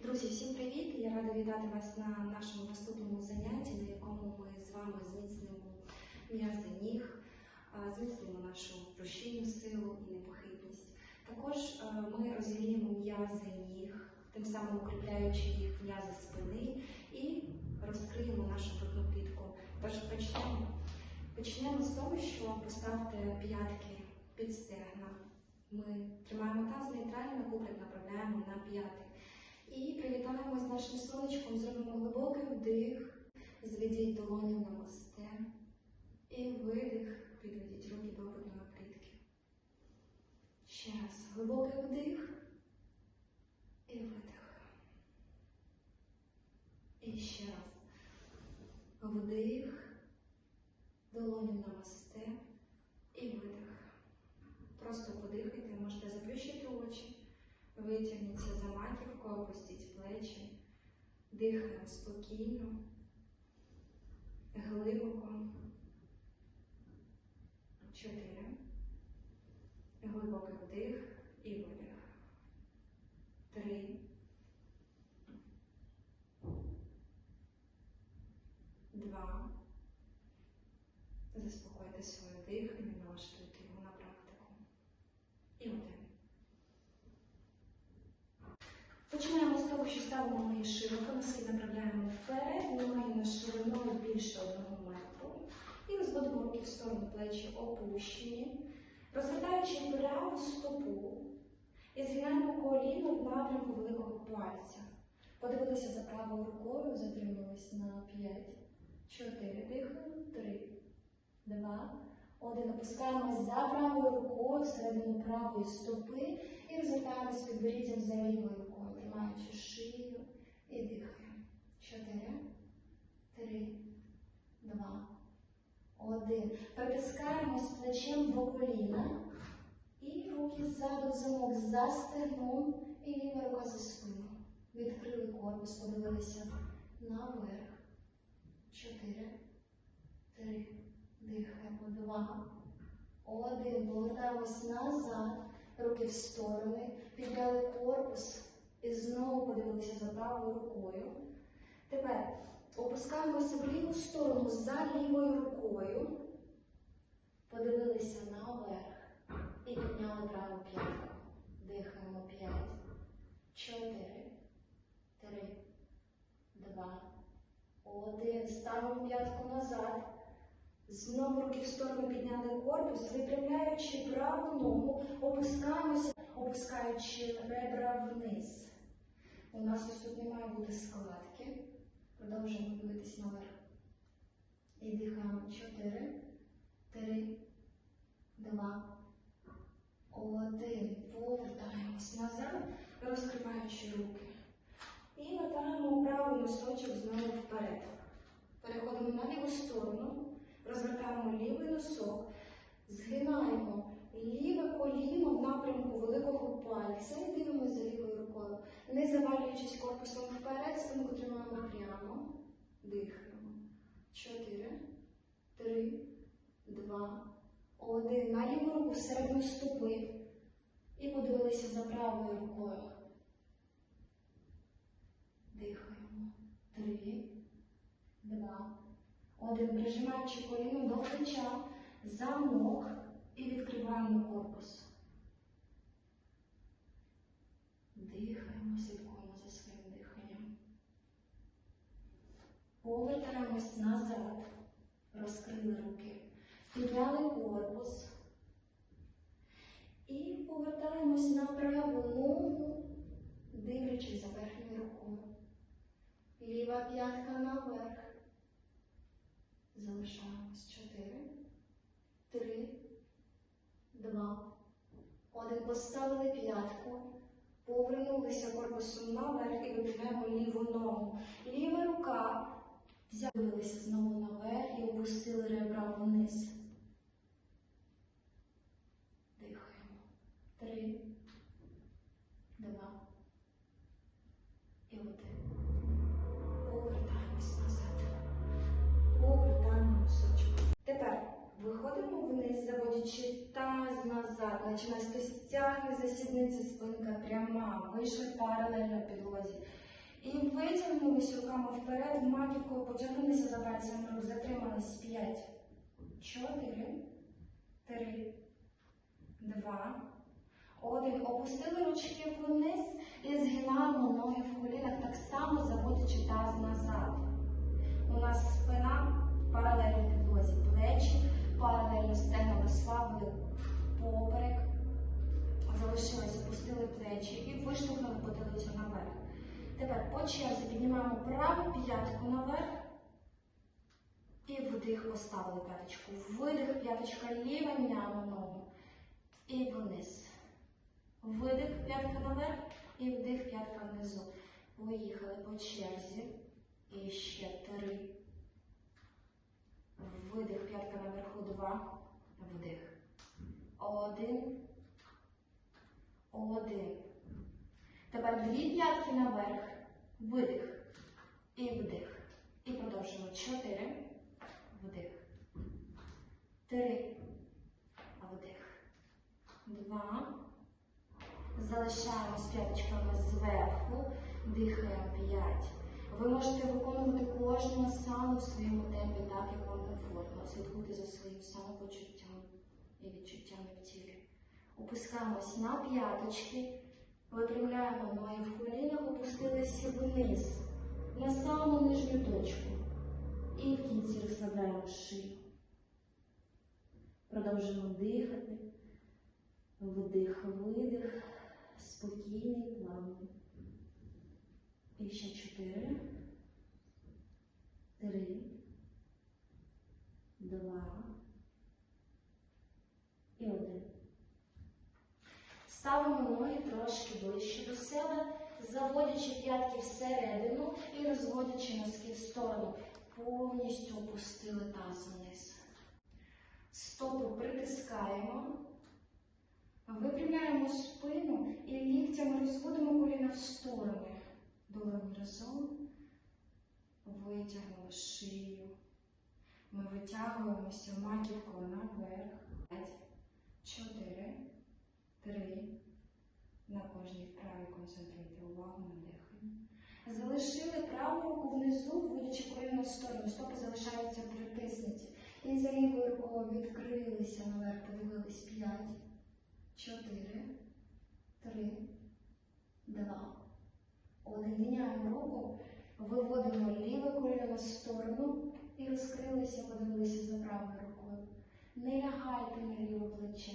Друзі, всім привіт! Я рада вітати вас на нашому наступному занятті, на якому ми з вами зміцнимо м'язи ніг, зміцнимо нашу рушійну силу і непохитність. Також ми розгріємо м'язи ніг, тим самим укріпляючи їх м'язи спини і розкриємо нашу грудну клітку. Тож почнемо. Почнемо з того, що поставте п'ятки під стегна. Ми тримаємо таз нейтрально, куприк направляємо на п'яти. І привітаємо з нашим сонечком, зробимо глибокий вдих, зведіть долоні на мосте. І видих, підведіть руки до грудної клітки. Ще раз. Глибокий вдих і видих. І ще раз. Вдих, долоні на мосте і видих. Просто подихайте, можете заплющити очі. Витягніться за маківку, опустіть плечі, дихаємо спокійно, глибоко. Чотири. Глибокий вдих і видих. Три. Два. Заспокойте своє дихання, налаштуйте його на практику. І один. Що ставимо ноги широко, носки направляємо вперед, на шириною більше одного метру. І розводимо руки в сторону плечі опущені, розгортаючи праву стопу і згинаємо коліно в напрямку великого пальця. Подивилися за правою рукою, затримались на 5, 4, дихаємо, 3, 2, 1. Опускаємось за правою рукою всередину правої стопи і розвертаємось підборіддям за лівою рукою, шию і дихаємо. 4, 3, 2, 1. Притискаємось плечем до коліна і руки ззаду в замок за стегном і ліва рука за спину. Відкрили корпус, подивилися наверх. 4, 3, дихаємо. 2, 1. Повертаємось назад. Руки в сторони, підняли корпус і знову правою рукою. Тепер опускаємося в ліву сторону за лівою рукою, подивилися наверх і підняли праву п'ятку. Дихаємо 5, 4, 3, 2, 1. Ставимо п'ятку назад. Знову руки в сторону підняли корпус, випрямляючи праву ногу, опускаємося, опускаючи ребра вниз. У нас ось тут не має бути складки. Продовжуємо дивитись наверх. І дихаємо 4, 3, 2, 1. Повертаємось назад, розкриваючи руки. І вертаємо правий носочок знову вперед. Переходимо на ліву сторону. Розвертаємо лівий носок, згинаємо ліве коліно в напрямку великого пальця і дивимося за лівою. Не завалюючись корпусом вперед, спинку тримаємо прямо. Дихаємо. Чотири, три, два, один. На ліву руку середньо стопи. І подивилися за правою рукою. Дихаємо. Три, два. Один, прижимаючи коліно до плеча, замок і відкриваємо корпус. Дихаємо, слідкуємо за своїм диханням. Повертаємось назад, розкрили руки, підняли корпус. І повертаємось на праву ногу, дивлячись за верхньою рукою. Ліва п'ятка наверх. Залишаємось. Чотири, три, два. Один. Поставили п'ятку. Повернулися корпусом наверх і випрямляємо ліву ногу. Ліва рука. Взялися знову наверх і опустили ребра вниз. Назад, наче нас хтось тягне за сідниці, спинка пряма, вийшли паралельно підлозі. І Витягнулись руками вперед, маківкою потягнулися за пальцями рук, затримались 5, 4, 3, 2, 1. Опустили ручки вниз і згинаємо ноги в колінах, так само заводячи таз назад. У нас спина паралельно виштовхнули наверх. Тепер по черзі піднімаємо праву п'ятку наверх. І вдих поставили п'яточку. Видих, п'яточка ліва, міняємо ногу. І вниз. Видих, п'ятка наверх. І вдих, п'ятка внизу. Виїхали по черзі. І ще три. Видих, п'ятка наверху, два. Вдих. Один. Один. Тепер дві п'ятки наверх. Видих. І вдих. І продовжуємо. Чотири. Вдих. Три. Вдих. Два. Залишаємо з п'яточками зверху. Дихаємо п'ять. Ви можете виконувати кожну асану в своєму темпі, так як вам комфортно. Слідкуйте за своїм самопочуттям і відчуттями в тілі. Опускаємось на п'яточки, випрямляємо ноги в колінах, опустилися вниз, на саму нижню точку. І в кінці розслабляємо шию. Продовжуємо дихати. Вдих, видих, спокійний, плавний. І ще чотири, три, два і один. Ставимо ноги трошки ближче до себе, заводячи п'ятки всередину і розводячи носки в сторону. Повністю опустили таз вниз. Стопу притискаємо. Випрямляємо спину і ліктями розводимо коліна в сторони. Долоні разом. Витягнули шию. Ми витягуємося маківкою наверх. П'ять, чотири, три. На кожній вправі концентруйте увагу на диханні. Залишили праву руку внизу, вводячи коліно в сторону. Стопи залишаються притиснуті. І за лівою рукою відкрилися наверх, подивились. П'ять, чотири, три, два. Один. Міняємо руку, виводимо ліве коліно в сторону і розкрилися, подивилися за правою рукою. Не лягайте на ліве плече.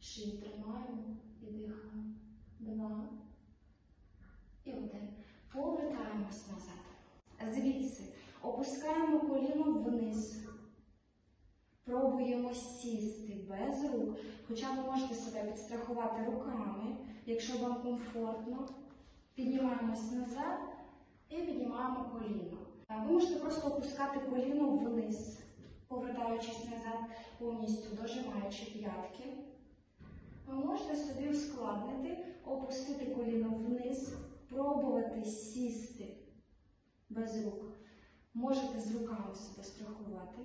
Шию тримаємо і дихаємо. Два. І один. Повертаємось назад. Звідси опускаємо коліно вниз. Пробуємо сісти без рук. Хоча ви можете себе підстрахувати руками, якщо вам комфортно. Піднімаємось назад і піднімаємо коліно. Ви можете просто опускати коліно вниз, повертаючись назад, повністю дожимаючи п'ятки. Ви можете собі ускладнити, опустити коліно вниз, пробувати сісти без рук. Можете з руками себе страхувати.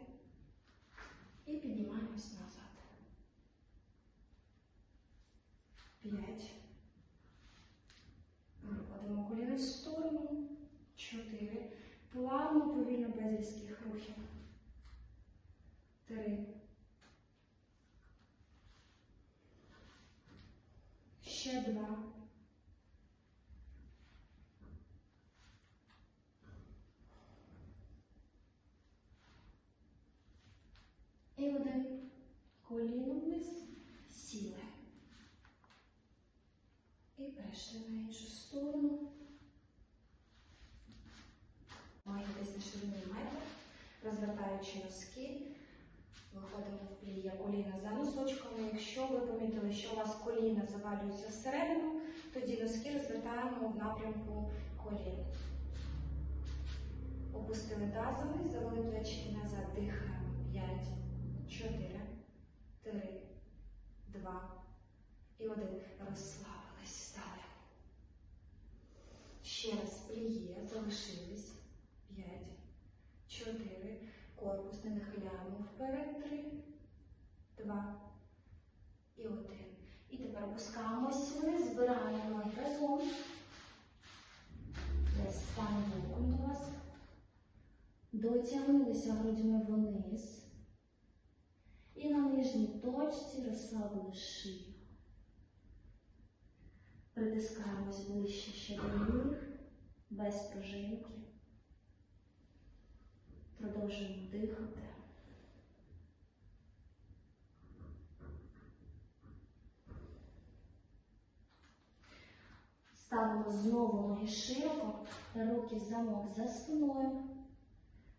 І піднімаємось назад. П'ять. Виводимо коліно в сторону. Чотири. Плавно, повільно, без різких рухів. Три. Ще два. І один. Коліно вниз. Сіли. І перейшли на іншу сторону. Маємо десь на ширину метр, розвертаючи носки, виходимо в пліє коліна за носочками. Якщо ви помітили, що у вас коліна завалюються всередину, тоді носки розвертаємо в напрямку колін. Опустили тазами, завели плечі назад, дихаємо. П'ять, чотири, три, два і один. Розслабились, стали. Ще раз пліє, залишились. П'ять, чотири. Корпус не нахиляємо вперед. Три, два і один. І тепер опускаємось вниз, збираємо ноги разом. Десь стань боку Дотягнулися грудьми вниз. І на нижній точці розслабили шию. Притискаємось ближче ще до ніг, без пружинки. Продовжуємо дихати. Ставимо знову ноги широко, руки замок за спиною.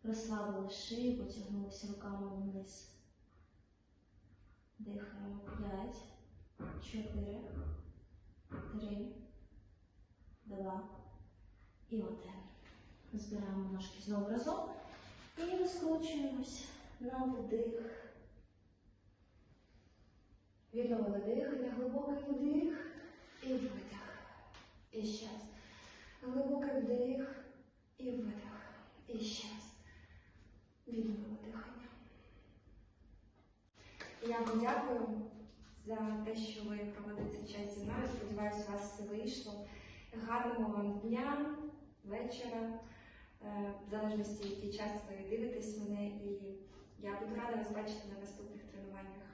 Розслабили шию, потягнулися руками вниз. Дихаємо 5, 4, 3, 2 і 1. Збираємо ножки знову разом і розкручуємось на вдих. Відновили дихання, глибокий вдих і видих. І ще раз. Глибокий вдих і видих. І ще раз. Відновили дихання. Я вам дякую за те, що ви провели цей час зі мною. Сподіваюся, у вас все вийшло. Гарного вам дня, вечора, в залежності, який час ви дивитесь мене, і я буду рада вас бачити на наступних тренуваннях.